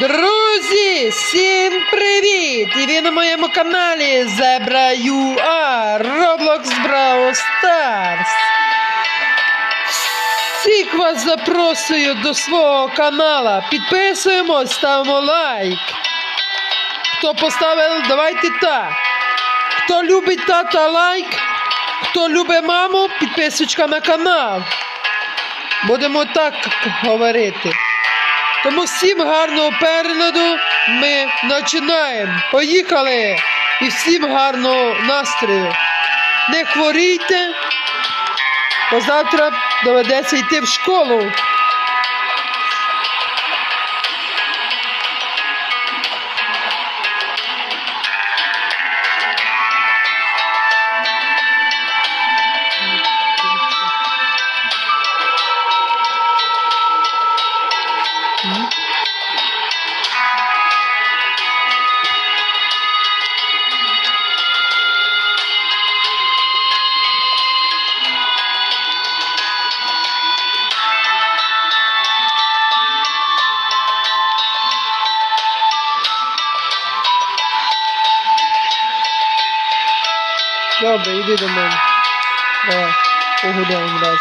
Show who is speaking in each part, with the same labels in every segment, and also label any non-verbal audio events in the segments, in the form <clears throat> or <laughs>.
Speaker 1: Друзі, всім привіт! І ви на моєму каналі UR Roblox Brawl Stars. Всіх вас запрошую до свого канала. Підписуємось, ставимо лайк. Хто поставив, давайте так. Хто любить тата лайк, хто любить маму, підписочка на канал. Будемо так говорити. Тому всім гарного перегляду ми починаємо. Поїхали! І всім гарного настрою. Не хворійте, бо завтра доведеться йти в школу. Добре, йди до мене. Давай, погуляємо раз.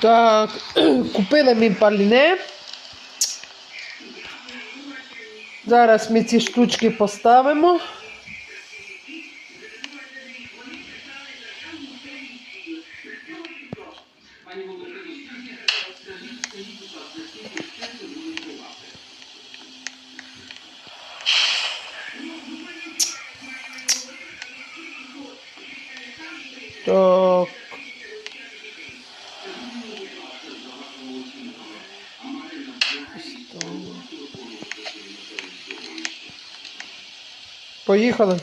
Speaker 1: Так, <clears throat> купили ми пальне. Зараз ми ці штучки поставимо. Поїхали.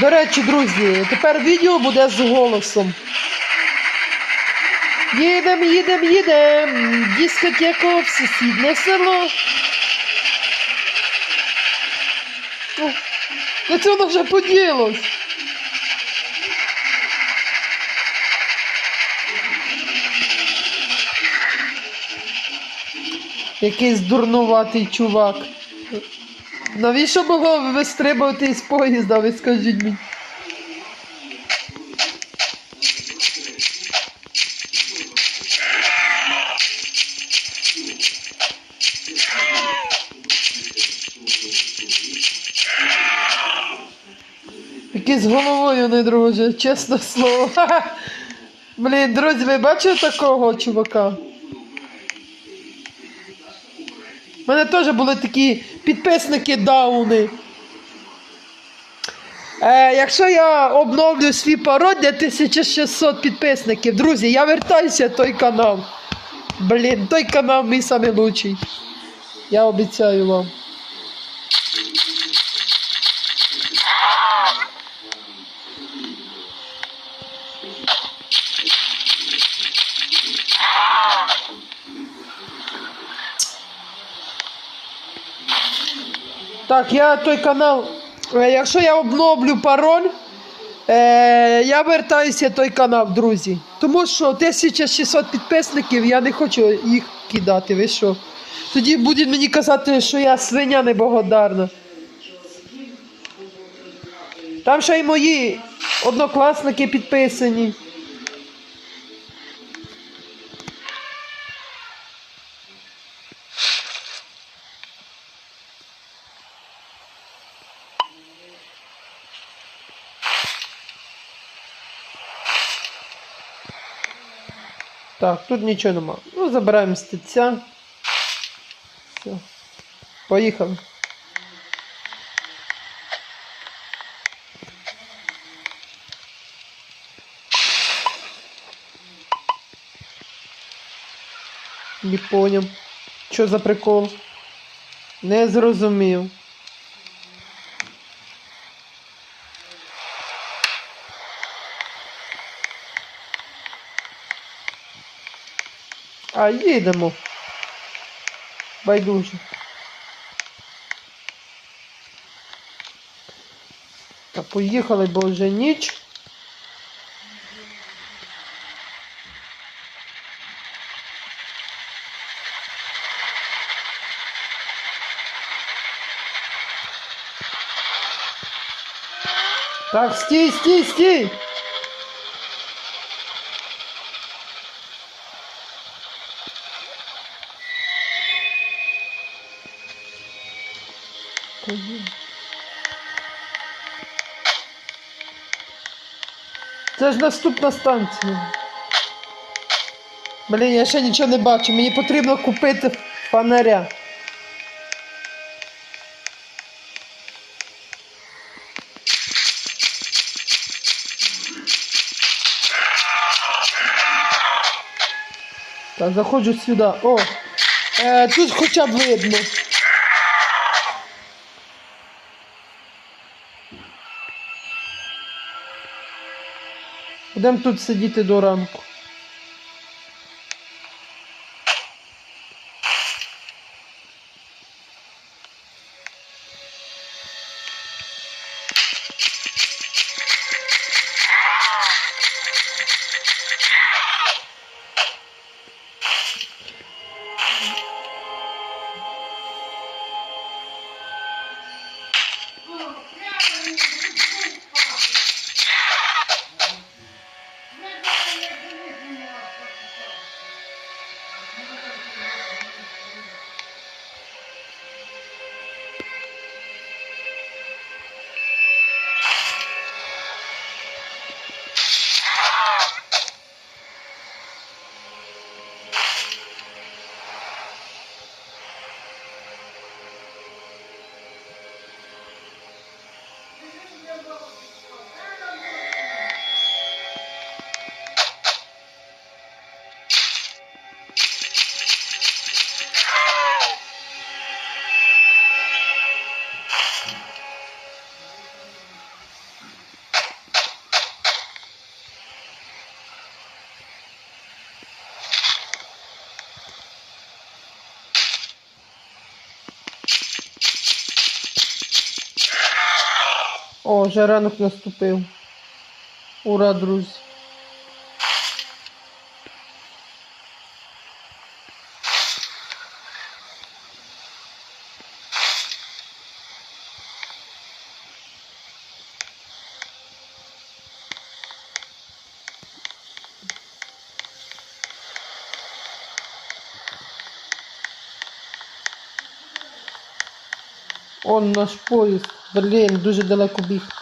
Speaker 1: До речі, друзі, тепер відео буде з голосом. Їдем, їдем, їдем. Дискотеку в сусіднє село. О, Та це воно вже поділось. Якийсь дурнуватий чувак. Навіщо було вистрибувати із поїзда, ви скажіть мені? Який з головою не друже, чесне слово. <laughs> Блін, друзі, ви бачили такого чувака? У мене теж були такі підписники дауни. Е, якщо я обновлю свій пароль для 1600 підписників, друзі, я вертаюся в той канал. Блін, той канал мій найкращий. Я обіцяю вам. Так, я той канал. е, Якщо я обновлю пароль, е, я вертаюся той канал, друзі. Тому що 1600 підписників, я не хочу їх кидати. Ви що? Тоді будуть мені казати, що я свиня неблагодарна. Там ще й мої однокласники підписані. Так, тут нічого нема. Ну, забираємо стеця. Все. Поїхали. Не поняв. Що за прикол? Не зрозумів. А їдемо. Байдуже. Та поїхали, бо вже ніч. Так, стій, стій, стій! Це ж наступна станція. Блін, я ще нічого не бачу. Мені потрібно купити фонаря. Так, заходжу сюди. О! Е, тут хоча б видно. Будемо тут сидіти до ранку. О, вже ранок наступив. Ура, друзі. Он наш поїзд. Berlim, dużo daleko bich.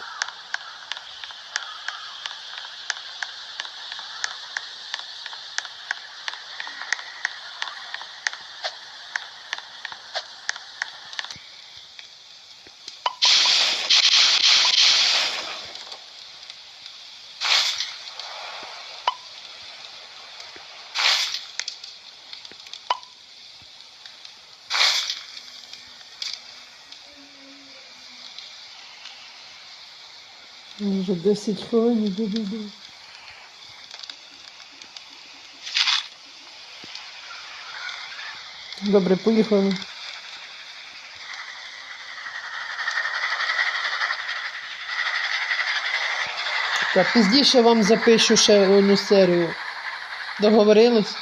Speaker 1: Вже 10 хвилин іду додому. Добре, поїхали. Та пізніше вам запишу ще одну серію. Договорились?